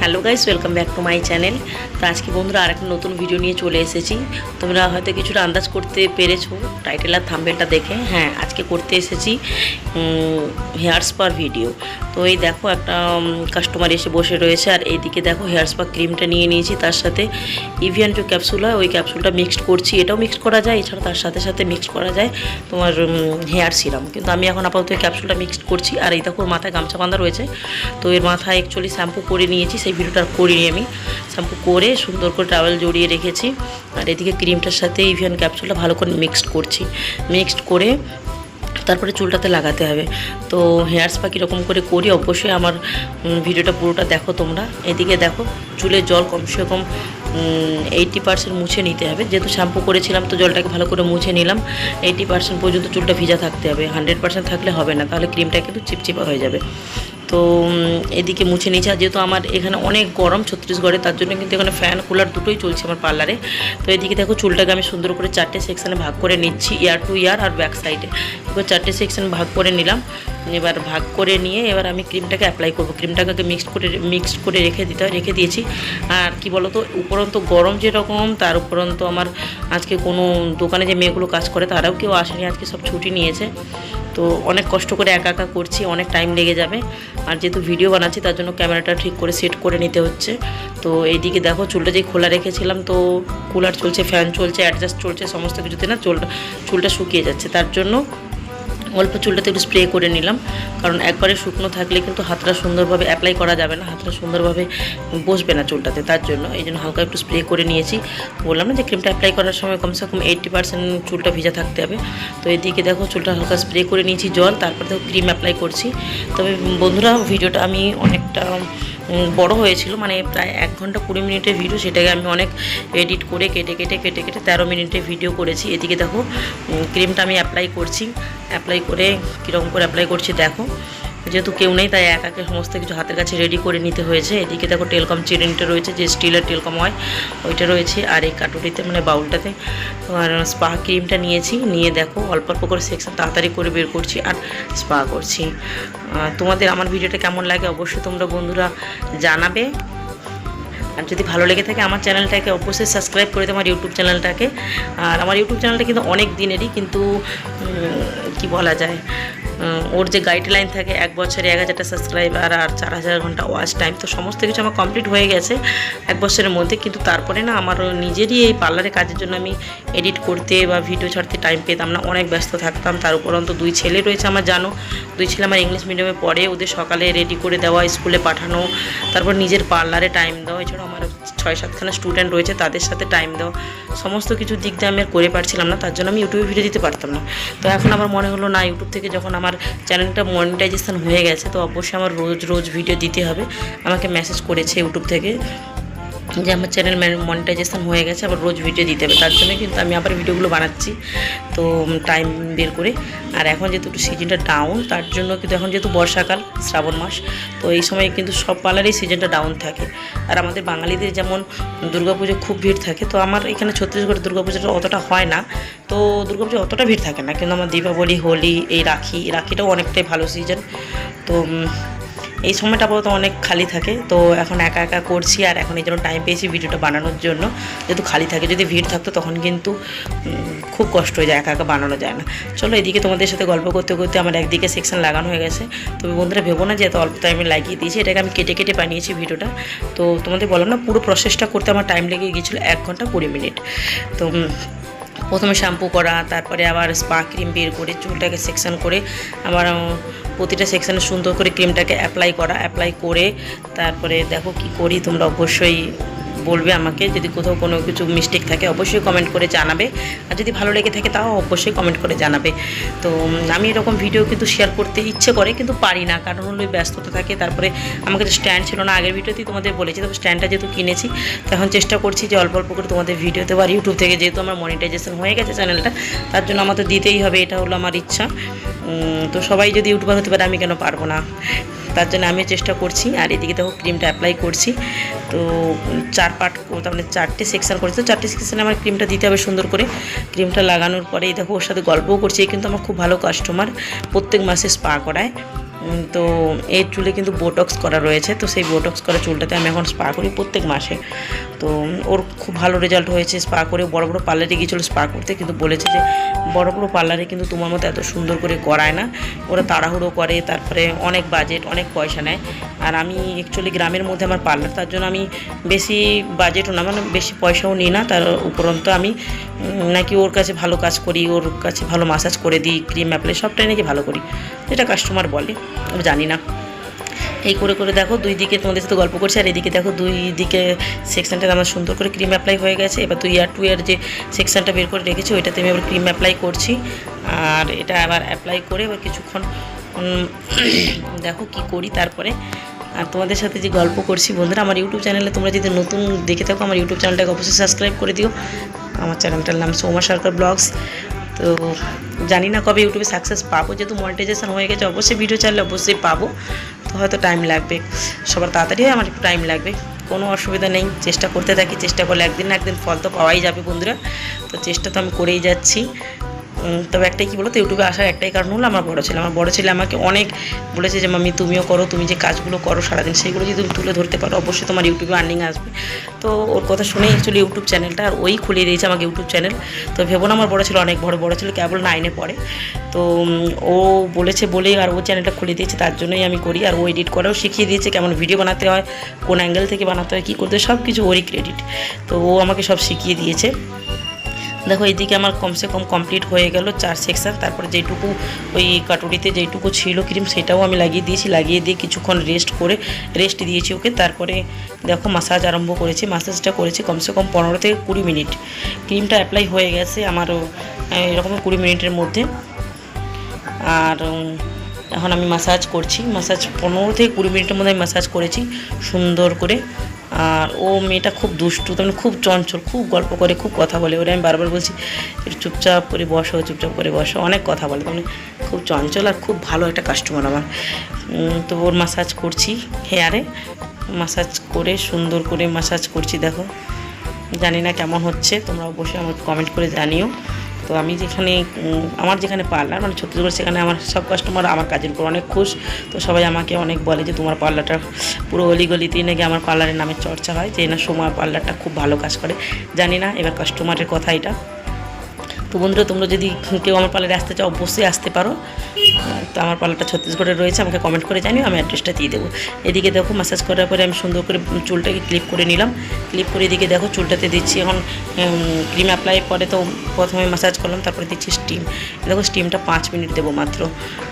Hello guys welcome back to my channel তো আজকে বন্ধুরা আরেকটা নতুন ভিডিও নিয়ে চলে এসেছি। তোমরা হয়তো কিছুটা আন্দাজ করতে পেরেছ টাইটেল আর থাম্বেলটা দেখে। হ্যাঁ আজকে করতে এসেছি হেয়ার স্পার ভিডিও তো এই দেখো একটা কাস্টমার এসে বসে রয়েছে আর এইদিকে দেখো হেয়ার স্পা ক্রিমটা নিয়ে নিয়েছি, তার সাথে ইভিয়ান যে ক্যাপসুল হয় ওই ক্যাপসুলটা মিক্সড করছি। এটাও মিক্সড করা যায়, এছাড়া তার সাথে সাথে মিক্সড করা যায় তোমার হেয়ার সিরাম কিন্তু আমি এখন আপাতত ক্যাপসুলটা মিক্সড করছি। আর এই দেখো মাথায় গামছা বাঁধা রয়েছে। তো এর মাথায় অ্যাকচুয়ালি শ্যাম্পু করে নিয়েছি। সেই ভিডিওটা করিনি আমি। শ্যাম্পু করে সুন্দর করে টাওয়েল জড়িয়ে রেখেছি। আর এদিকে ক্রিমটার সাথে ইভিয়ান ক্যাপসুলটা ভালো করে মিক্সড করছি। মিক্সড করে তারপরে চুলটাতে লাগাতে হবে। তো হেয়ার স্পা কীরকম করে করি, অবশ্যই আমার ভিডিওটা পুরোটা দেখো তোমরা। এদিকে দেখো চুলের জল কমসে কম এইটটি পার্সেন্ট মুছে নিতে হবে। যেহেতু শ্যাম্পু করেছিলাম, তো জলটাকে ভালো করে মুছে নিলাম। এইটি পার্সেন্ট পর্যন্ত চুলটা ভিজা থাকতে হবে। হান্ড্রেড পার্সেন্ট থাকলে হবে না, তাহলে ক্রিমটা কিন্তু চিপচিপা হয়ে যাবে। তো এদিকে মুছে নিয়েছি। আর যেহেতু আমার এখানে অনেক গরম ছত্তিশগড়ে, তার জন্য কিন্তু এখানে ফ্যান কুলার দুটোই চলছে আমার পার্লারে তো এদিকে দেখো চুলটাকে আমি সুন্দর করে চারটে সেকশানে ভাগ করে নিচ্ছি ইয়ার টু ইয়ার আর ব্যাক সাইডে এবার চারটে সেকশন ভাগ করে নিলাম। এবার ভাগ করে নিয়ে এবার আমি ক্রিমটাকে অ্যাপ্লাই করব। ক্রিমটাকে মিক্সড করে মিক্সড করে রেখে দিতে, রেখে দিয়েছি। আর কি বলতো, উপরন্ত গরম যেরকম, তার উপরন্ত আমার আজকে কোনো দোকানে যে মেয়েগুলো কাজ করে, তারাও কেউ আসেনি। আজকে সব ছুটি নিয়েছে। তো অনেক কষ্ট করে একা একা করছি, অনেক টাইম লেগে যাবে। আর যেহেতু ভিডিও বানাচ্ছি, তার জন্য ক্যামেরাটা ঠিক করে সেট করে নিতে হচ্ছে। তো এইদিকে দেখো, চুলটা যে খোলা রেখেছিলাম, তো কুলার চলছে ফ্যান চলছে অ্যাডজাস্ট চলছে, সমস্ত কিছুতে না চুলটা চুলটা শুকিয়ে যাচ্ছে। তার জন্য অল্প চুলটাতে একটু স্প্রে করে নিলাম। কারণ একবারে শুকনো থাকলে কিন্তু হাতটা সুন্দরভাবে অ্যাপ্লাই করা যাবে না। হাতটা সুন্দরভাবে বসবে না চুলটাতে, তার জন্য এই জন্য হালকা একটু স্প্রে করে নিয়েছি। বললাম না যে ক্রিমটা অ্যাপ্লাই করার সময় কমসে কম এইট্টি পার্সেন্ট চুলটা ভিজা থাকতে হবে। তো এদিকে দেখো চুলটা হালকা স্প্রে করে নিয়েছি জল, তারপর দেখো ক্রিম অ্যাপ্লাই করছি। তবে বন্ধুরা, ভিডিওটা আমি অনেকটা বড় হয়েছিল মানে প্রায় এক ঘণ্টা কুড়ি মিনিটের ভিডিও সেটাকে আমি অনেক এডিট করে কেটে কেটে কেটে কেটে তেরো মিনিটের ভিডিও করেছি। এদিকে দেখো ক্রিমটা আমি অ্যাপ্লাই করছি। অ্যাপ্লাই করে কীরকম করে অ্যাপ্লাই করছি, দেখো। যেহেতু কেউ নেই, তাই একাকে সমস্ত কিছু হাতের কাছে রেডি করে নিতে হয়েছে। এদিকে দেখো টেলকম চিরিনটা রয়েছে, যে স্টিলের টেলকম হয় ওইটা রয়েছে। আর এই কাটুরিতে মানে বাউলটাতে আর স্পা ক্রিমটা নিয়েছি। নিয়ে দেখো, অল্প অল্প করে সেকশন তাড়াতাড়ি করে বের করছি আর স্পা করছি। তোমাদের আমার ভিডিওটা কেমন লাগে অবশ্যই তোমরা বন্ধুরা জানাবে। আর যদি ভালো লেগে থাকে, আমার চ্যানেলটাকে অবশ্যই সাবস্ক্রাইব করে আমার ইউটিউব চ্যানেলটাকে। আর আমার ইউটিউব চ্যানেলটা কিন্তু অনেক দিনেরই, কিন্তু কি বলা যায় ওর যে গাইডলাইন থাকে, এক বছরে এক হাজারটা সাবস্ক্রাইবার আর চার হাজার ঘণ্টা ওয়াচ টাইম তো সমস্ত কিছু আমার কমপ্লিট হয়ে গেছে এক বছরের মধ্যে। কিন্তু তারপরে না, আমার নিজেরই এই পার্লারে কাজের জন্য আমি এডিট করতে বা ভিডিও ছাড়তে টাইম পেতাম না, অনেক ব্যস্ত থাকতাম। তার উপরন্ত দুই ছেলে রয়েছে আমার, জানো? দুই ছেলে আমার ইংলিশ মিডিয়ামে পড়ে, ওদের সকালে রেডি করে দেওয়া স্কুলে পাঠানো, তারপর নিজের পার্লারে টাইম দেওয়া, এছাড়াও আমার ছয় সাতখানা স্টুডেন্ট রয়েছে, তাদের সাথে টাইম দেওয়া। সমস্ত কিছু দিক দিয়ে আমি আর করে পারছিলাম না, তার জন্য আমি ইউটিউবে ভিডিও দিতে পারতাম না। তো এখন আমার মনে হলো, না ইউটিউব থেকে যখন আমার চ্যানেলটা মনিটাইজেশান হয়ে গেছে, তো অবশ্যই আমার রোজ রোজ ভিডিও দিতে হবে। আমাকে মেসেজ করেছে ইউটিউব থেকে। যে আমার চ্যানেল মনিটাইজেশন হয়ে গেছে, আবার রোজ ভিডিও দিতে হবে। তার জন্য কিন্তু আমি আবার ভিডিওগুলো বানাচ্ছি। তো টাইম বের করে। আর এখন যেহেতু একটু সিজনটা ডাউন তার জন্য কিন্তু এখন যেহেতু বর্ষাকাল, শ্রাবণ মাস, তো এই সময় কিন্তু সব পার্লারেই সিজনটা ডাউন থাকে। আর আমাদের বাঙালিদের যেমন দুর্গাপুজো খুব ভিড় থাকে, তো আমার এখানে ছত্তিশগড়ে দুর্গাপুজোটা অতটা হয় না। তো দুর্গাপুজো অতটা ভিড় থাকে না। কিন্তু আমার দীপাবলি, হোলি, এই রাখি, রাখিটাও অনেকটাই ভালো সিজন তো এই সময়টা আপাতত অনেক খালি থাকে। তো এখন একা একা করছি আর এখন এই জন্য টাইম পেয়েছি ভিডিওটা বানানোর জন্য। যেহেতু খালি থাকে, যদি ভিড় থাকতো তখন কিন্তু খুব কষ্ট হয়ে যায়, একা একা বানানো যায় না। চলো এদিকে তোমাদের সাথে গল্প করতে করতে আমার একদিকে সেকশন লাগানো হয়ে গেছে। তবে বন্ধুরা ভেবো না যে এত অল্প টাইমে লাগিয়ে দিয়েছি, এটাকে আমি কেটে কেটে বানিয়েছি ভিডিওটা। তো তোমাদের বললাম না, পুরো প্রসেসটা করতে আমার টাইম লেগে গিয়েছিল এক ঘণ্টা কুড়ি মিনিট তো প্রথমে শ্যাম্পু করা, তারপরে আবার স্পা ক্রিম বের করে, চুলটাকে সেকশন করে আবার প্রতিটা সেকশানে সুন্দর করে ক্রিমটাকে অ্যাপ্লাই করা অ্যাপ্লাই করে তারপরে দেখো কি করি তোমরা অবশ্যই বলবে আমাকে, যদি কোথাও কোনো কিছু মিস্টেক থাকে, অবশ্যই কমেন্ট করে জানাবে। আর যদি ভালো লেগে থাকে, তাও অবশ্যই কমেন্ট করে জানাবে। তো আমি এরকম ভিডিও কিন্তু শেয়ার করতে ইচ্ছে করে, কিন্তু পারি না। কারণ হলো ব্যস্ততা থাকে। তারপরে আমাকে স্ট্যান্ড ছিল না। আগের ভিডিওতেই তোমাদের বলেছি। তবে স্ট্যান্ডটা যেহেতু কিনেছি তখন চেষ্টা করছি যে অল্প অল্প করে তোমাদের ভিডিও দেবো আর ইউটিউব থেকে যেহেতু আমার মনিটাইজেশন হয়ে গেছে চ্যানেলটা তার জন্য আমার দিতেই হবে। এটা হলো আমার ইচ্ছা। তো সবাই যদি ইউটিউবার হতে পারে, আমি কেন পারব না? তার জন্য আমি চেষ্টা করছি, আর এদিকে দেখো ক্রিমটা অ্যাপ্লাই করছি। তো চার পার্ট তার মানে চারটে সেকশান করেছি। তো চারটে সেকশানে আমার ক্রিমটা দিতে হবে সুন্দর করে। ক্রিমটা লাগানোর পরে দেখো ওর সাথে গল্পও করছি। কিন্তু আমার খুব ভালো কাস্টমার প্রত্যেক মাসে স্পা করায়। তো এর চুলে কিন্তু বোটক্স করা রয়েছে, তো সেই বোটক্স করা চুলটাতে আমি এখন স্পা করি প্রত্যেক মাসে। তো ওর খুব ভালো রেজাল্ট হয়েছে স্পা করে বড় বড় পার্লারে গিয়েছিল স্পা করতে, কিন্তু বলেছে যে বড় বড় পার্লারে কিন্তু তোমার মতো এত সুন্দর করে করায় না। ওরা তাড়াহুড়ো করে, তারপরে অনেক বাজেট অনেক পয়সা নেয়। আর আমি অ্যাকচুয়ালি গ্রামের মধ্যে আমার পার্লার তার জন্য আমি বেশি বাজেটও না মানে বেশি পয়সাও নিই না। তার উপরন্ত আমি নাকি ওর কাছে ভালো কাজ করি, ওর কাছে ভালো মাসাজ করে দিই ক্রিম অ্যাপ্লাই সবটাই নাকি ভালো করি। যেটা কাস্টমার বলে। জানি না। এই করে করে দেখো দুই দিকে তোমাদের সাথে গল্প করছি, আর এদিকে দেখো দুই দিকে সেকশনটা আমার সুন্দর করে ক্রিম অ্যাপ্লাই হয়ে গেছে। এবার দুই ইয়ার টু ইয়ার যে সেকশনটা বের করে রেখেছি, ওইটাতে আমি আবার ক্রিম অ্যাপ্লাই করছি। আর এটা আবার অ্যাপ্লাই করে এবার কিছুক্ষণ দেখো কি করি তারপরে। আর তোমাদের সাথে যে গল্প করছি বন্ধুরা, আমার ইউটিউব চ্যানেলে তোমরা যদি নতুন দেখে থাকো, আমার ইউটিউব চ্যানেলটাকে অবশ্যই সাবস্ক্রাইব করে দিও। আমার চ্যানেলটার নাম সৌমা সরকার ব্লগস। তো জানি না কবে ইউটিউবে সাকসেস পাবো যেহেতু মনিটাইজেশন হয়ে গেছে অবশ্যই ভিডিও চাইলে অবশ্যই পাবো। তো হয়তো টাইম লাগবে সবার তাড়াতাড়ি হয়, আমার একটু টাইম লাগবে। কোনো অসুবিধা নেই চেষ্টা করতে থাকি চেষ্টা করলে একদিন না একদিন ফল তো পাওয়াই যাবে বন্ধুরা। তো চেষ্টা তো আমি করেই যাচ্ছি। তবে একটাই কি বলো তো ইউটিউবে আসার একটাই কারণ হলো আমার বড় ছেলে। আমার বড় ছেলে আমাকে অনেক বলেছে যে, মাম্মি, তুমিও করো, তুমি যে কাজগুলো করো সারাদিন, সেগুলো যদি তুমি তুলে ধরতে পারো, অবশ্যই তোমার ইউটিউবে আর্নিং আসবে। তো ওর কথা শুনেই অ্যাকচুয়ালি ইউটিউব চ্যানেলটা আর ওই খুলিয়ে দিয়েছে আমাকে ইউটিউব চ্যানেল তো ভেবো আমার বড় ছিল অনেক বড় বড় ছিল কেবল নাইনে পড়ে। তো ও বলেছে বলেই আর ও চ্যানেলটা খুলে দিয়েছে, তার জন্যই আমি করি। আর ও এডিট করেও শিখিয়ে দিয়েছে কেমন ভিডিও বানাতে হয়, কোন অ্যাঙ্গেল থেকে বানাতে হয়, কী করতে হয় সব কিছু ওরই ক্রেডিট তো ও আমাকে সব শিখিয়ে দিয়েছে। দেখো এইদিকে আমার কমসে কম কমপ্লিট হয়ে গেল চার সেকশন তারপরে যেটুকু ওই কাটুরিতে যেটুকু ছিল ক্রিম সেটাও আমি লাগিয়ে দিয়েছি। লাগিয়ে দিয়ে কিছুক্ষণ রেস্ট করে রেস্ট দিয়েছি ওকে। তারপরে দেখো মাসাজ আরম্ভ করেছি। মাসাজটা করেছি কমসে কম পনেরো থেকে কুড়ি মিনিট। ক্রিমটা অ্যাপ্লাই হয়ে গেছে আমার এরকম কুড়ি মিনিটের মধ্যে। আর এখন আমি মাসাজ করছি। মাসাজ পনেরো থেকে কুড়ি মিনিটের মধ্যে আমি মাসাজ করেছি সুন্দর করে। আর ও মেয়েটা খুব দুষ্টু তেমন খুব চঞ্চল, খুব গল্প করে, খুব কথা বলে। ওরে আমি বারবার বলছি চুপচাপ করে বসো, চুপচাপ করে বসো। অনেক কথা বলে তেমন খুব চঞ্চল আর খুব ভালো একটা কাস্টমার আমার। তো ওর মাসাজ করছি হেয়ারে মাসাজ করে, সুন্দর করে মাসাজ করছি, দেখো। জানি না কেমন হচ্ছে তোমরা অবশ্যই আমাকে কমেন্ট করে জানিও। তো আমি যেখানে আমার যেখানে পার্লার মানে ছত্তিশগড় সেখানে আমার সব কাস্টমার আমার কাজের উপর অনেক খুশ। তো সবাই আমাকে অনেক বলে যে, তোমার পার্লারটা পুরো অলিগলিতেই নাকি আমার পার্লারের নামে চর্চা হয়, যে না সময় পার্লারটা খুব ভালো কাজ করে। জানি না, এবার কাস্টমারের কথা এটা। তো বন্ধুরা, তোমরা যদি কেউ আমার পার্লারে আসতে চাও, অবশ্যই আসতে পারো। তো আমার পার্লারটা ছত্তিশগড়ে রয়েছে, আমাকে কমেন্ট করে জানিও, আমি অ্যাড্রেসটা দিয়ে দেবো। এদিকে দেখো ম্যাসাজ করার পরে আমি সুন্দর করে চুলটাকে ক্লিপ করে নিলাম। ক্লিপ করে এদিকে দেখো, চুলটাতে দিচ্ছি এখন ক্রিম অ্যাপ্লাই পরে তো প্রথমে ম্যাসাজ করলাম, তারপরে দিচ্ছি স্টিম দেখো স্টিমটা পাঁচ মিনিট দেবো মাত্র,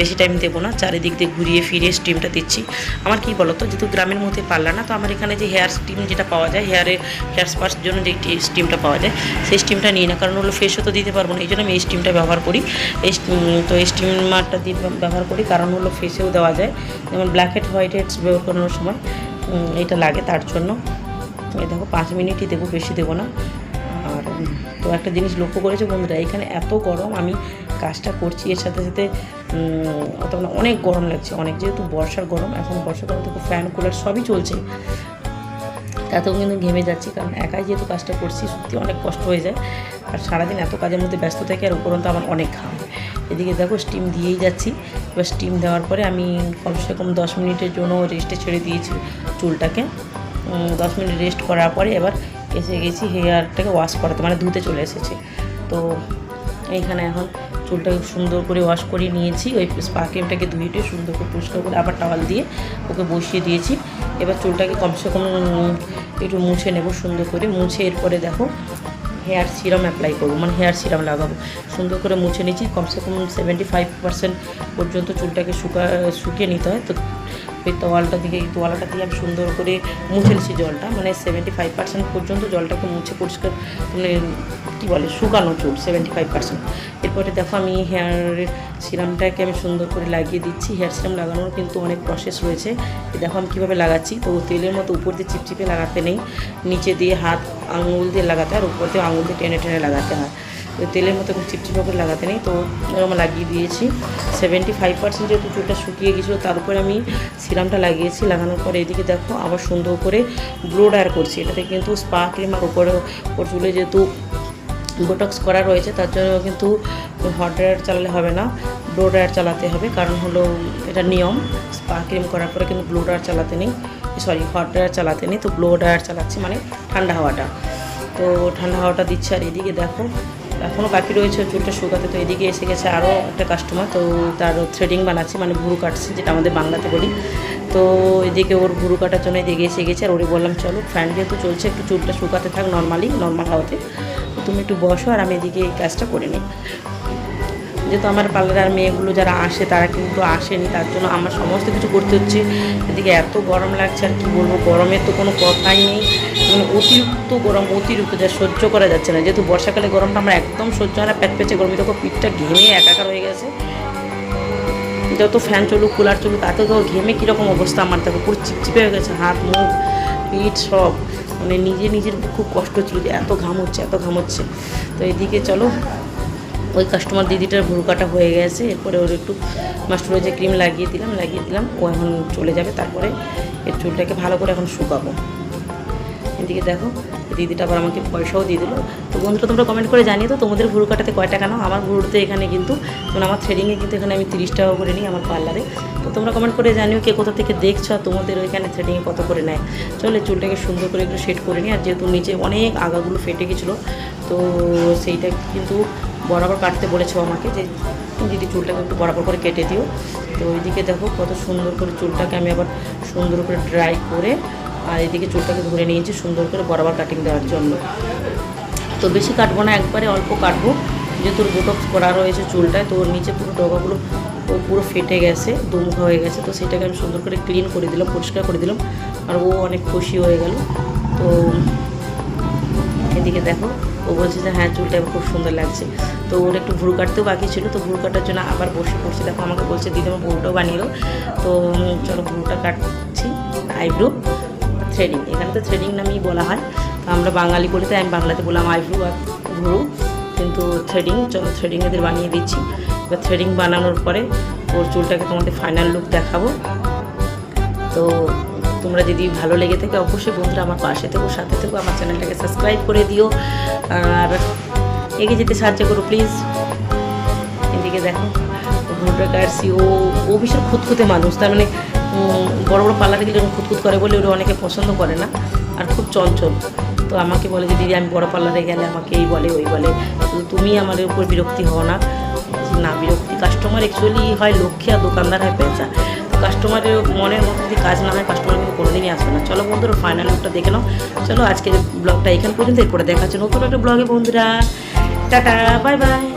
বেশি টাইম দেবো না, চারিদিক দিয়ে ঘুরিয়ে ফিরিয়ে স্টিমটা দিচ্ছি। আমার কি বলো তো যেহেতু গ্রামের মধ্যে পারলাম না, তো আমার এখানে যে হেয়ার স্টিম যেটা পাওয়া যায় হেয়ারে হেয়ার স্পার জন্য যে স্টিমটা পাওয়া যায়, সেই স্টিমটা নিই না, কারণ হলো ফেসও তো দিতে পারব না, এই জন্য আমি এই স্টিমটা ব্যবহার করি। এই তো এই স্টিমারটা দিয়ে ব্যবহার করি, কারণ হলো ফেসেও দেওয়া যায়। যেমন ব্ল্যাক হেড হোয়াইট হেডস ব্যবহার করানোর সময় এটা লাগে তার জন্য। এই দেখো, পাঁচ মিনিটই দেবো, বেশি দেবো না। আর, তো একটা জিনিস লক্ষ্য করেছে বন্ধুরা, এখানে এত গরম, আমি কাজটা করছি, এর সাথে সাথে তখন অনেক গরম লাগছে। অনেক যেহেতু বর্ষার গরম, এখন বর্ষাকালে তো ফ্যান কুলার সবই চলছে। তাতেও কিন্তু ঘেমে যাচ্ছি, কারণ একাই যেহেতু কাজটা করছি, সত্যি অনেক কষ্ট হয়ে যায়। আর সারাদিন এত কাজের মধ্যে ব্যস্ত থাকি, আর উপরন্ত আমার অনেক ঘাম। এদিকে দেখো স্টিম দিয়েই যাচ্ছি। এবার স্টিম দেওয়ার পরে আমি কমসে কম দশ মিনিটের জন্য রেস্টে ছেড়ে দিয়েছি চুলটাকে। দশ মিনিট রেস্ট করার পরে এবার এসে গেছি হেয়ারটাকে ওয়াশ করাতে মানে ধুতে চলে এসেছি। তো এইখানে এখন চুলটাকে সুন্দর করে ওয়াশ করে নিয়েছি। ওই স্পা ক্রিমটাকে ধুয়ে সুন্দর করে পরিষ্কার করে আবার টাওয়াল দিয়ে ওকে বসিয়ে দিয়েছি। এবার চুলটাকে কমসে কম একটু মুছে নেব সুন্দর করে। মুছে এরপরে দেখো হেয়ার সিরাম অ্যাপ্লাই করব মানে হেয়ার সিরাম লাগাবো। সুন্দর করে মুছে নিয়েছি কমসে কম সেভেন্টি ফাইভ পার্সেন্ট পর্যন্ত চুলটাকে শুকা শুকিয়ে নিতে হয়। তো ওই তোয়ালটা দিকে, এই তোয়ালাটা দিয়ে আমি সুন্দর করে মুছে নিচ্ছি জলটা। মানে সেভেন্টি ফাইভ পার্সেন্ট পর্যন্ত জলটাকে মুছে পরিষ্কার মানে কী বলে, শুকানো চুল সেভেন্টি ফাইভ পার্সেন্ট এরপরে দেখো আমি হেয়ার সিরামটাকে আমি সুন্দর করে লাগিয়ে দিচ্ছি। হেয়ার সিরাম লাগানোর কিন্তু অনেক প্রসেস রয়েছে। দেখো আমি কীভাবে লাগাচ্ছি। তো তেলের মতো উপর দিয়ে চিপচিপে লাগাতে নেই। নিচে দিয়ে হাত আঙুল দিয়ে লাগাতে আর উপর দিয়ে আঙুল দিয়ে টেনে টেনে লাগাতে হয়। তেলের মতো চিপচিপে করে লাগাতে নেই, তো এরকম লাগিয়ে দিয়েছি। সেভেন্টি ফাইভ পার্সেন্ট যেহেতু চুলটা শুকিয়ে গেছিল, তার উপরে আমি সিরামটা লাগিয়েছি। লাগানোর পরে এদিকে দেখো, আবার সুন্দর করে ব্লো ডায়ার করছি। এটাতে কিন্তু স্পা ক্রিম আর উপরে ওর চুলে যেহেতু বোটক্স করা রয়েছে, তার জন্য কিন্তু হট ড্রায়ার চালালে হবে না ব্লো ড্রায়ার চালাতে হবে। কারণ হলো এটা নিয়ম স্পা ক্রিম করার পরে কিন্তু ব্লো ড্রায়ার চালাতে নেই সরি হট ড্রায়ার চালাতে নেই। তো ব্লো ড্রায়ার চালাচ্ছি মানে ঠান্ডা হাওয়াটা। তো ঠান্ডা হাওয়াটা দিচ্ছে আর এদিকে দেখো এখনও বাকি রয়েছে চুলটা শুকাতে, তো এদিকে এসে গেছে আরও একটা কাস্টমার তো তার থ্রেডিং বানাচ্ছি মানে ভুরু কাটছে, যেটা আমাদের বাংলাতে বলি। তো এদিকে ওর ভুরু কাটার জন্য এদিকে এসে গেছে, আর ওরে বললাম, চলো ফ্যান যেহেতু চলছে, একটু চুলটা শুকাতে থাক নর্মালি নর্মাল হাওয়াতে। তুমি একটু বসো, আর আমি এদিকে এই কাজটা করে নিই। যেহেতু আমার পার্লারে আর মেয়েগুলো যারা আসে, তারা কিন্তু আসেনি, তার জন্য আমার সমস্ত কিছু করতে হচ্ছে। এদিকে এত গরম লাগছে, আর কী বলব, গরমের তো কোনো কথাই নেই। মানে অতিরিক্ত গরম, অতিরিক্ত যা সহ্য করা যাচ্ছে না। যেহেতু বর্ষাকালে গরমটা আমরা একদম সহ্য হয় না প্যাচ প্যাচে গরম দেখো, পিঠটা ঘেমে একাকার হয়ে গেছে। যত ফ্যান চলুক কুলার চলুক, তাতে তো ঘেমে কীরকম অবস্থা আমার, দেখো পুরো চিপচিপে হয়ে গেছে, হাত, মুখ, পিঠ সব। মানে নিজে নিজের খুব কষ্ট হচ্ছিল এত ঘাম হচ্ছে, এত ঘাম হচ্ছে। তো এদিকে চলো ওই কাস্টমার দিদিটার ভুরু কাটা হয়ে গেছে, এরপরে ওর একটু মাস্টুরাইজে ক্রিম লাগিয়ে দিলাম লাগিয়ে দিলাম, ও এখন চলে যাবে, তারপরে এর চুলটাকে ভালো করে এখন শুকাবো। এদিকে দেখো, দিদিটা আবার আমাকে পয়সাও দিয়ে দিল। তো বন্ধুরা, তোমরা কমেন্ট করে জানিয়ে তো তোমাদের ভুরু কাটাতে কয় টাকা নাও? আমার ভুরুতে এখানে কিন্তু যেমন আমার থ্রেডিংয়ে কিন্তু এখানে আমি তিরিশ টাকা করে নিই আমার পার্লারে তো তোমরা কমেন্ট করে জানিও কে কোথা থেকে দেখছ আর তোমাদের ওইখানে থ্রেডিংয়ে কত করে নেয়। চলে চুলটাকে সুন্দর করে একটু সেট করে নিই। আর যেহেতু নিচে অনেক আগাগুলো ফেটে গেছিল, তো সেইটা কিন্তু বরাবর কাটতে বলেছ আমাকে যে দিদি চুলটাকে একটু বরাবর করে কেটে দিও। তো ওইদিকে দেখো কত সুন্দর করে চুলটাকে আমি আবার সুন্দর করে ড্রাই করে আর এদিকে চুলটাকে ধরে নিয়েছি সুন্দর করে বরাবর কাটিং দেওয়ার জন্য। তো বেশি কাটবো না, একবারে অল্প কাটবো। যেহেতু বোটক্স করা রয়েছে চুলটায়, তো ওর নিচে পুরো ডগাগুলো ও পুরো ফেটে গেছে, দুমুখা হয়ে গেছে। তো সেটাকে আমি সুন্দর করে ক্লিন করে দিলাম, পরিষ্কার করে দিলাম। আর ও অনেক খুশি হয়ে গেল। তো এদিকে দেখো ও বলছে যে হ্যাঁ চুলটা খুব সুন্দর লাগছে। তো ওর একটু ভুরু কাটতেও বাকি ছিল। তো ভুরু কাটার জন্য আবার বসে পড়ছে। দেখো, আমাকে বলছে, দিদি, আমার ভুরুটাও বানিয়ে তো চলো ভুরুটা কাটছি। Eyebrow, threading. এখানে তো থ্রেডিং নামেই বলা হয়। আমরা বাঙালি বলে, তাই আমি বাংলাতে বললাম আইব্রো আর ভুরু। কিন্তু থ্রেডিং, চলো থ্রেডিং এদের বানিয়ে দিচ্ছি। এবার থ্রেডিং বানানোর পরে ওর চুলটাকে তোমাদের ফাইনাল লুক দেখাবো। তো তোমরা যদি ভালো লেগে থাকে অবশ্যই বন্ধুরা আমার পাশে থেকো, সাথে থেকো, আমার চ্যানেলটাকে সাবস্ক্রাইব করে দিও। আর এগিয়ে যেতে সাহায্য করো, প্লিজ। এদিকে দেখো ভুলটা কাটছি ও ও ভীষণ খুঁতখুঁতে মানুষ। তার মানে বড় বড় পার্লারে গেলে এরকম খুঁতখুত করে বলে ওরা অনেকে পছন্দ করে না আর খুব চঞ্চল। তো আমাকে বলে যে, দিদি, আমি বড় পার্লারে গেলে আমাকে এই বলে, ওই বলে। তুমি আমার উপর বিরক্তি হও না। না, বিরক্তি কাস্টমার অ্যাকচুয়ালি হয় লক্ষ্মী আর দোকানদার হয় পেঁচা। কাস্টমারের মনের মধ্যে যদি কাজ না হয় কাস্টমার কিন্তু কোনোদিনই আসবে না। চলো বন্ধুরা ফাইনাল লুকটা দেখে নাও। চলো আজকের ব্লগটা এখান পর্যন্ত, এরপরে দেখা হচ্ছে নতুন একটা ব্লগে বন্ধুরা। Tata bye bye